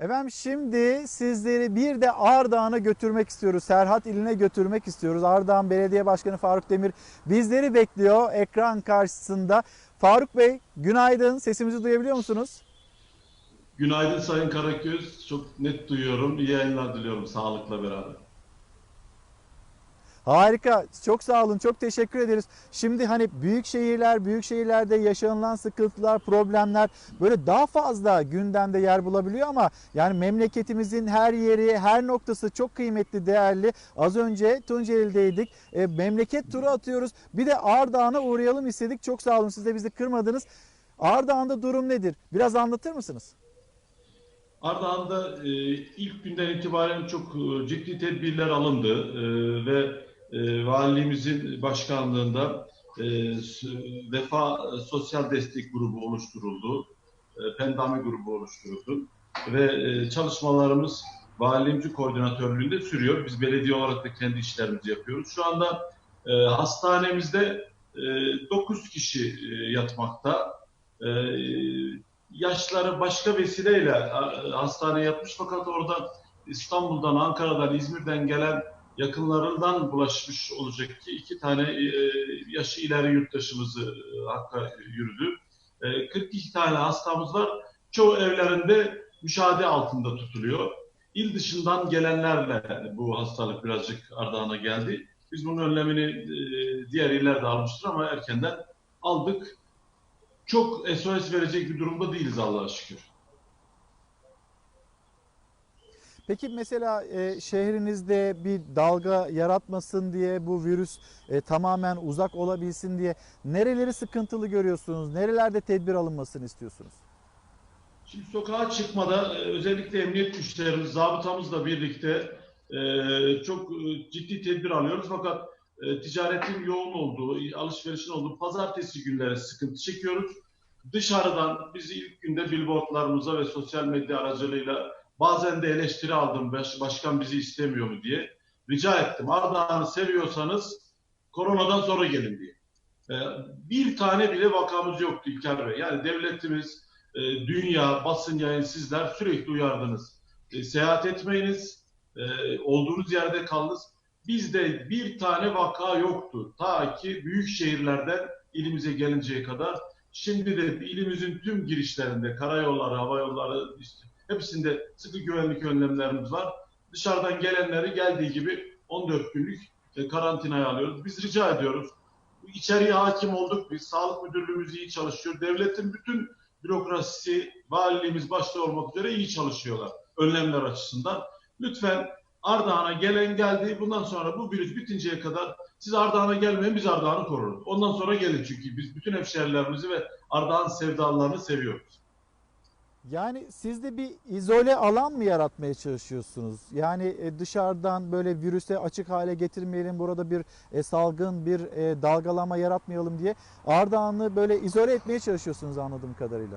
Efendim şimdi sizleri bir de Ardahan'a götürmek istiyoruz. Serhat iline götürmek istiyoruz. Ardahan Belediye Başkanı Faruk Demir bizleri bekliyor ekran karşısında. Faruk Bey günaydın. Sesimizi duyabiliyor musunuz? Günaydın Sayın Karaköz. Çok net duyuyorum. İyi yayınlar diliyorum sağlıkla beraber. Harika. Çok sağ olun. Çok teşekkür ederiz. Şimdi hani büyük şehirler, büyük şehirlerde yaşanılan sıkıntılar, problemler böyle daha fazla gündemde yer bulabiliyor ama yani memleketimizin her yeri, her noktası çok kıymetli, değerli. Az önce Tunceli'deydik. E, memleket turu atıyoruz. Bir de Ardahan'a uğrayalım istedik. Çok sağ olun. Siz de bizi kırmadınız. Ardahan'da durum nedir? Biraz anlatır mısınız? Ardahan'da e, ilk günden itibaren çok e, ciddi tedbirler alındı e, ve e, valiliğimizin başkanlığında e, Vefa Sosyal Destek Grubu oluşturuldu. E, Pendami grubu oluşturuldu. Ve e, çalışmalarımız valiliğimizin koordinatörlüğünde sürüyor. Biz belediye olarak da kendi işlerimizi yapıyoruz. Şu anda e, hastanemizde e, 9 kişi e, yatmakta. E, yaşları başka vesileyle hastaneye yatmış fakat orada İstanbul'dan, Ankara'dan, İzmir'den gelen yakınlarından bulaşmış olacak ki iki tane e, yaşı ileri yurttaşımızı e, yürüdü. 42 tane hastamız var. Çoğu evlerinde müşahede altında tutuluyor. İl dışından gelenlerle bu hastalık birazcık Ardahan'a geldi. Biz bunun önlemini e, diğer illerde almıştır ama erkenden aldık. Çok SOS verecek bir durumda değiliz Allah'a şükür. Peki mesela e, şehrinizde bir dalga yaratmasın diye bu virüs e, tamamen uzak olabilsin diye nereleri sıkıntılı görüyorsunuz? Nerelerde tedbir alınmasını istiyorsunuz? Şimdi sokağa çıkmada e, özellikle emniyet güçlerimiz, zabıtamızla birlikte e, çok e, ciddi tedbir alıyoruz. Fakat e, ticaretin yoğun olduğu, alışverişin olduğu pazartesi günleri sıkıntı çekiyoruz. Dışarıdan biz ilk günde billboardlarımıza ve sosyal medya aracılığıyla bazen de eleştiri aldım. Baş, başkan bizi istemiyor mu diye. Rica ettim. Ardahan'ı seviyorsanız koronadan sonra gelin diye. E, bir tane bile vakamız yoktu İlker Bey. Yani devletimiz, e, dünya, basın yayın sizler sürekli uyardınız. E, seyahat etmeyiniz, e, olduğunuz yerde kalınız Bizde bir tane vaka yoktu. Ta ki büyük şehirlerden ilimize gelinceye kadar. Şimdi de ilimizin tüm girişlerinde, karayolları, hava yolları, hepsinde sıkı güvenlik önlemlerimiz var. Dışarıdan gelenleri geldiği gibi 14 günlük e, karantinaya alıyoruz. Biz rica ediyoruz. İçeriye hakim olduk biz. Sağlık müdürlüğümüz iyi çalışıyor. Devletin bütün bürokrasisi, valiliğimiz başta olmak üzere iyi çalışıyorlar önlemler açısından. Lütfen Ardahan'a gelen geldi. Bundan sonra bu virüs bitinceye kadar siz Ardahan'a gelmeyin biz Ardahan'ı koruruz. Ondan sonra gelin çünkü biz bütün hemşehrilerimizi ve Ardahan sevdalarını seviyoruz. Yani siz de bir izole alan mı yaratmaya çalışıyorsunuz? Yani e, dışarıdan böyle virüse açık hale getirmeyelim, burada bir e, salgın, bir e, dalgalama yaratmayalım diye Ardahan'ı böyle izole etmeye çalışıyorsunuz anladığım kadarıyla.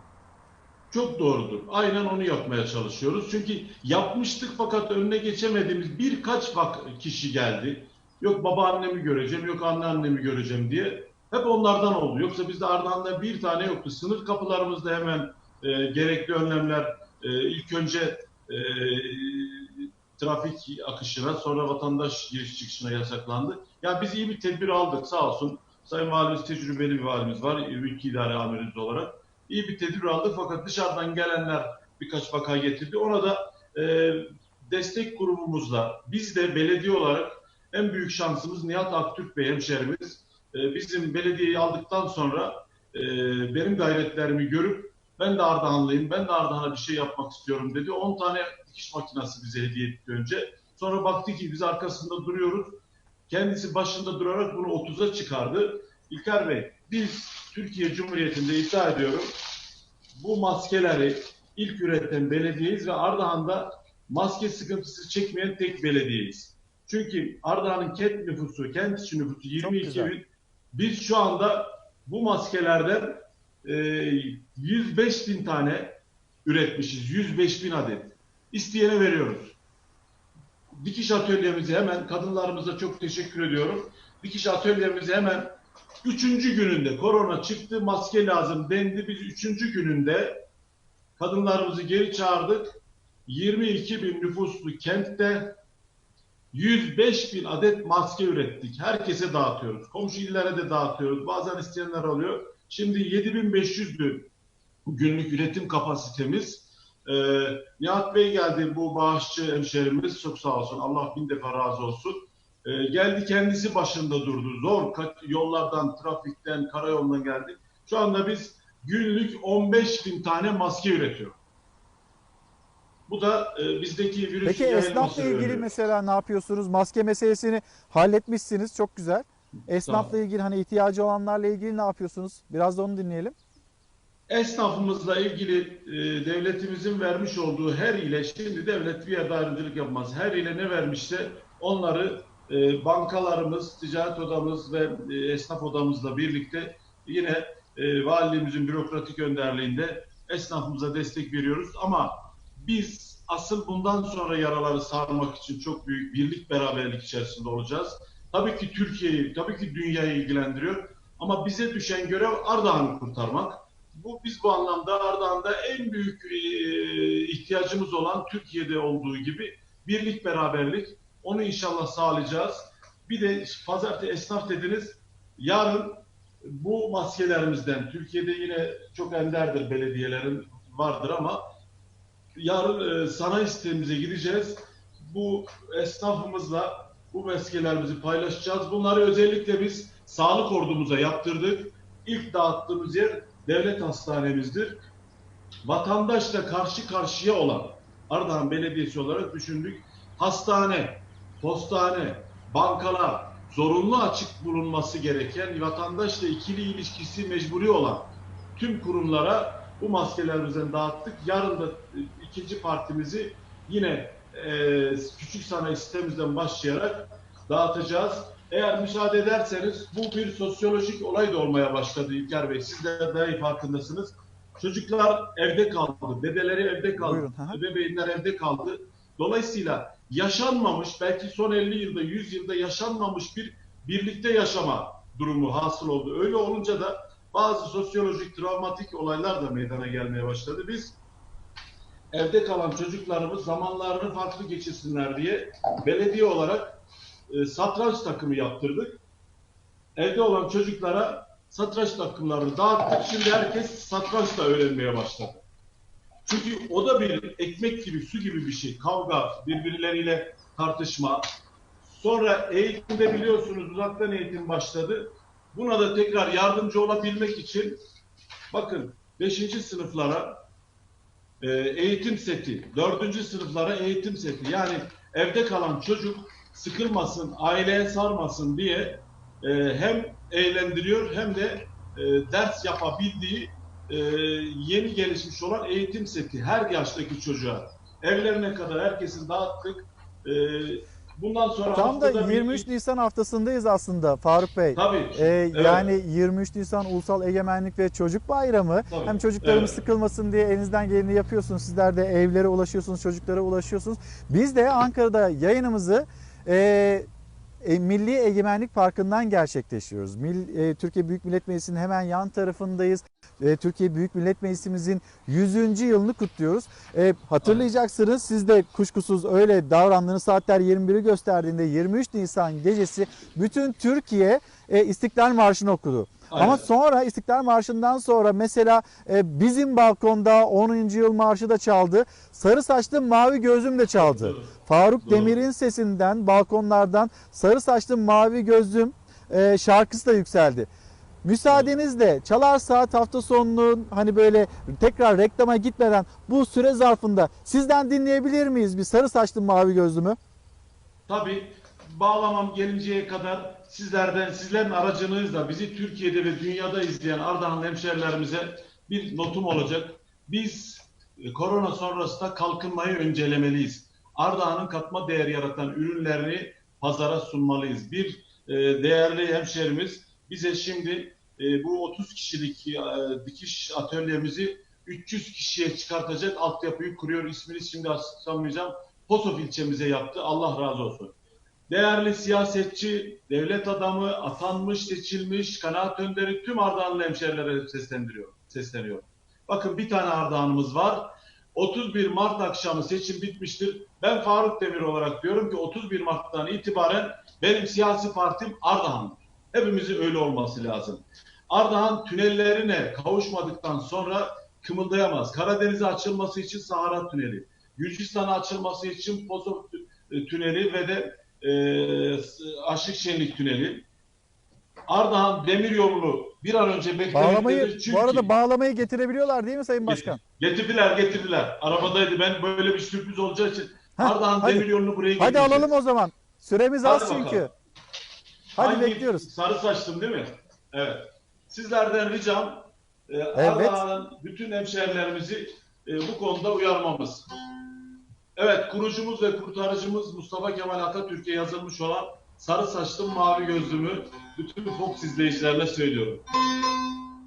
Çok doğrudur. Aynen onu yapmaya çalışıyoruz. Çünkü yapmıştık fakat önüne geçemediğimiz birkaç kişi geldi. Yok babaannemi göreceğim, yok anneannemi göreceğim diye. Hep onlardan oldu. Yoksa bizde Ardahan'da bir tane yoktu. Sınır kapılarımızda hemen e, gerekli önlemler e, ilk önce e, trafik akışına sonra vatandaş giriş çıkışına yasaklandı. Yani biz iyi bir tedbir aldık sağ olsun. Sayın Valimiz tecrübeli bir valimiz var. Ülke idare amirimiz olarak iyi bir tedbir aldık fakat dışarıdan gelenler birkaç vaka getirdi. Ona da e, destek grubumuzla biz de belediye olarak en büyük şansımız Nihat Aktürk Bey hemşerimiz. E, bizim belediyeyi aldıktan sonra e, benim gayretlerimi görüp ben de Ardahanlıyım, ben de Ardahan'a bir şey yapmak istiyorum dedi. 10 tane dikiş makinesi bize hediye etti önce. Sonra baktı ki biz arkasında duruyoruz. Kendisi başında durarak bunu 30'a çıkardı. İlker Bey, biz Türkiye Cumhuriyeti'nde iddia ediyorum bu maskeleri ilk üreten belediyeyiz ve Ardahan'da maske sıkıntısı çekmeyen tek belediyeyiz. Çünkü Ardahan'ın kent nüfusu, kent içi nüfusu 22 bin. Biz şu anda bu maskelerden e, 105 bin tane üretmişiz. 105 bin adet. İsteyene veriyoruz. Dikiş atölyemizi hemen, kadınlarımıza çok teşekkür ediyorum. Dikiş atölyemizi hemen Üçüncü gününde korona çıktı, maske lazım dendi. Biz üçüncü gününde kadınlarımızı geri çağırdık. 22 bin nüfuslu kentte 105 bin adet maske ürettik. Herkese dağıtıyoruz. Komşu illere de dağıtıyoruz. Bazen isteyenler oluyor. Şimdi 7500 bin günlük üretim kapasitemiz. Ee, Nihat Bey geldi bu bağışçı hemşerimiz. Çok sağ olsun. Allah bin defa razı olsun. Ee, geldi kendisi başında durdu. Zor yollardan, trafikten, karayolundan geldi. Şu anda biz günlük 15 bin tane maske üretiyoruz. Bu da e, bizdeki virüs Peki esnafla ilgili önlüyor. mesela ne yapıyorsunuz? Maske meselesini halletmişsiniz. Çok güzel. Esnafla ilgili hani ihtiyacı olanlarla ilgili ne yapıyorsunuz? Biraz da onu dinleyelim. Esnafımızla ilgili e, devletimizin vermiş olduğu her ile şimdi devlet bir yerde ayrımcılık yapmaz. Her ile ne vermişse onları e, bankalarımız, ticaret odamız ve e, esnaf odamızla birlikte yine e, valiliğimizin bürokratik önderliğinde esnafımıza destek veriyoruz. Ama biz asıl bundan sonra yaraları sarmak için çok büyük birlik beraberlik içerisinde olacağız. Tabii ki Türkiye'yi, tabii ki dünyayı ilgilendiriyor. Ama bize düşen görev Ardahan'ı kurtarmak. Bu biz bu anlamda Ardahan'da en büyük e, ihtiyacımız olan Türkiye'de olduğu gibi birlik beraberlik. Onu inşallah sağlayacağız. Bir de pazartesi esnaf dediniz. Yarın bu maskelerimizden Türkiye'de yine çok enderdir belediyelerin vardır ama yarın e, sanayi sitemize gideceğiz. Bu esnafımızla bu maskelerimizi paylaşacağız. Bunları özellikle biz sağlık ordumuza yaptırdık. İlk dağıttığımız yer devlet hastanemizdir. Vatandaşla karşı karşıya olan Ardahan Belediyesi olarak düşündük. Hastane, postane, bankalar, zorunlu açık bulunması gereken vatandaşla ikili ilişkisi mecburi olan tüm kurumlara bu maskelerimizden dağıttık. Yarın da e, ikinci partimizi yine e, küçük sanayi sitemizden başlayarak dağıtacağız. Eğer müsaade ederseniz bu bir sosyolojik olay da olmaya başladı İlker Bey. Siz de daha iyi farkındasınız. Çocuklar evde kaldı, dedeleri evde kaldı, Buyurun, bebeğinler evde kaldı. Dolayısıyla yaşanmamış, belki son 50 yılda, 100 yılda yaşanmamış bir birlikte yaşama durumu hasıl oldu. Öyle olunca da bazı sosyolojik, travmatik olaylar da meydana gelmeye başladı. Biz evde kalan çocuklarımız zamanlarını farklı geçirsinler diye belediye olarak e, satranç takımı yaptırdık. Evde olan çocuklara satranç takımlarını dağıttık. Şimdi herkes satranç da öğrenmeye başladı. Çünkü o da bir ekmek gibi, su gibi bir şey. Kavga, birbirleriyle tartışma. Sonra eğitimde biliyorsunuz uzaktan eğitim başladı. Buna da tekrar yardımcı olabilmek için bakın 5. sınıflara e, eğitim seti, 4. sınıflara eğitim seti. Yani evde kalan çocuk sıkılmasın, aileye sarmasın diye e, hem eğlendiriyor hem de e, ders yapabildiği e, yeni gelişmiş olan eğitim seti her yaştaki çocuğa. Evlerine kadar herkesin dağıttık. E, bundan sonra Tam da haftada bir- 23 Nisan haftasındayız aslında Faruk Bey. Tabii. Ee, Yani 23 Nisan Ulusal Egemenlik ve Çocuk Bayramı. Tabii. Hem çocuklarımız Evet. sıkılmasın diye elinizden geleni yapıyorsunuz. Sizler de evlere ulaşıyorsunuz, çocuklara ulaşıyorsunuz. Biz de Ankara'da yayınımızı e, e, Milli Egemenlik Parkı'ndan gerçekleştiriyoruz. Mil, e, Türkiye Büyük Millet Meclisi'nin hemen yan tarafındayız. E, Türkiye Büyük Millet Meclisimizin 100. yılını kutluyoruz. E, hatırlayacaksınız siz de kuşkusuz öyle davrandığınız saatler 21'i gösterdiğinde 23 Nisan gecesi bütün Türkiye e, İstiklal Marşı'nı okudu. Aynen. Ama sonra İstiklal Marşı'ndan sonra mesela e, bizim balkonda 10. yıl marşı da çaldı. Sarı saçlı mavi gözlüm de çaldı. Doğru. Faruk Doğru. Demir'in sesinden balkonlardan sarı saçlı mavi gözlüm e, şarkısı da yükseldi. Müsaadenizle Çalar Saat hafta sonunun hani böyle tekrar reklama gitmeden bu süre zarfında sizden dinleyebilir miyiz bir sarı saçlı mavi gözlümü? Tabii bağlamam gelinceye kadar sizlerden, sizlerin aracınızla bizi Türkiye'de ve dünyada izleyen Ardahanlı hemşerilerimize bir notum olacak. Biz e, korona sonrasında kalkınmayı öncelemeliyiz. Ardahan'ın katma değer yaratan ürünlerini pazara sunmalıyız. Bir e, değerli hemşerimiz bize şimdi e, bu 30 kişilik dikiş atölyemizi 300 kişiye çıkartacak altyapıyı kuruyor. İsmini şimdi açıklamayacağım. Posof ilçemize yaptı. Allah razı olsun. Değerli siyasetçi, devlet adamı, atanmış, seçilmiş, kanaat önderi tüm Ardahanlı hemşerilere seslendiriyor, sesleniyor. Bakın bir tane Ardahan'ımız var. 31 Mart akşamı seçim bitmiştir. Ben Faruk Demir olarak diyorum ki 31 Mart'tan itibaren benim siyasi partim Ardahan'dır. Hepimizin öyle olması lazım. Ardahan tünellerine kavuşmadıktan sonra kımıldayamaz. Karadeniz'e açılması için Sahara Tüneli, Gürcistan'a açılması için Pozov e, Tüneli ve de e, Aşık Şenlik Tüneli. Ardahan demir yolunu bir an önce beklemektedir. Çünkü bu arada bağlamayı getirebiliyorlar değil mi Sayın Başkan? getirdiler getirdiler. Arabadaydı ben böyle bir sürpriz olacağı için Heh, Ardahan hadi. demir yolunu buraya Hadi getireceğiz. alalım o zaman. Süremiz Hadi az bakalım. çünkü. Hadi Hangi- bekliyoruz. Sarı saçtım değil mi? Evet. Sizlerden ricam e, Ardahan'ın bütün hemşehrilerimizi e, bu konuda uyarmamız. Evet, kurucumuz ve kurtarıcımız Mustafa Kemal Atatürk'e yazılmış olan Sarı saçlım mavi gözlümü bütün Fox izleyicilerine söylüyorum.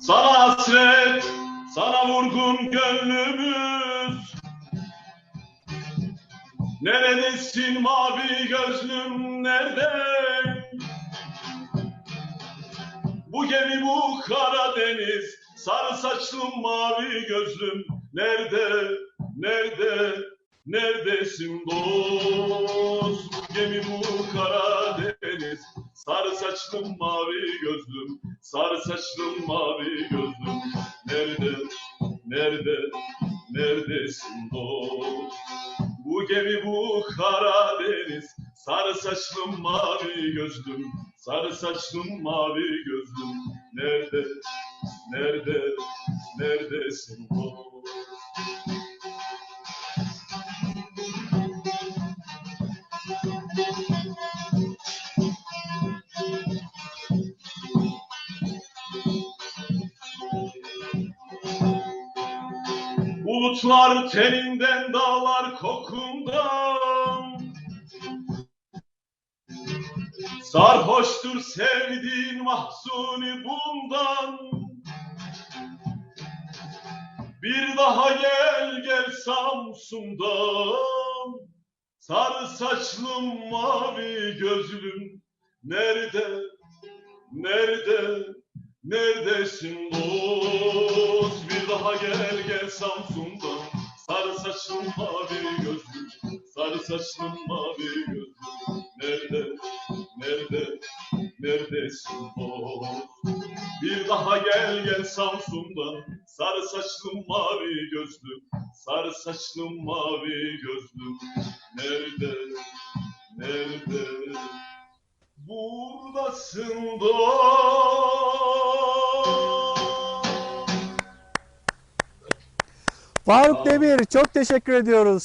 Sana hasret, sana vurgun gönlümüz. Neredesin mavi gözlüm, nerede? Bu gemi bu Karadeniz, sarı saçlım mavi gözlüm, nerede, nerede, neredesin dost? Bu gemi bu Karadeniz, sarı saçlım mavi gözlüm, sarı saçlım mavi gözlüm, nerede, nerede, neredesin dost? Bu gemi bu Karadeniz, sarı saçlım mavi gözlüm, sarı saçlım mavi gözlüm, nerede, nerede, neredesin dost? Bulutlar teninden, dağlar kokundan. Sarhoştur sevdiğin mahzuni bundan. Bir daha gel gel Samsun'dan. Sarı saçlım mavi gözlüm nerede, nerede, neredesin dost? Daha gel gel Samsun'dan. Sarı saçlım mavi gözlüm, sarı saçlım mavi gözlüm. Nerede, nerede, neredesin dost? Bir daha gel gel Samsun'dan. Sarı saçlım mavi gözlüm, sarı saçlım mavi gözlüm. Nerede, nerede, buradasın dost. Faruk. Demir çok teşekkür ediyoruz.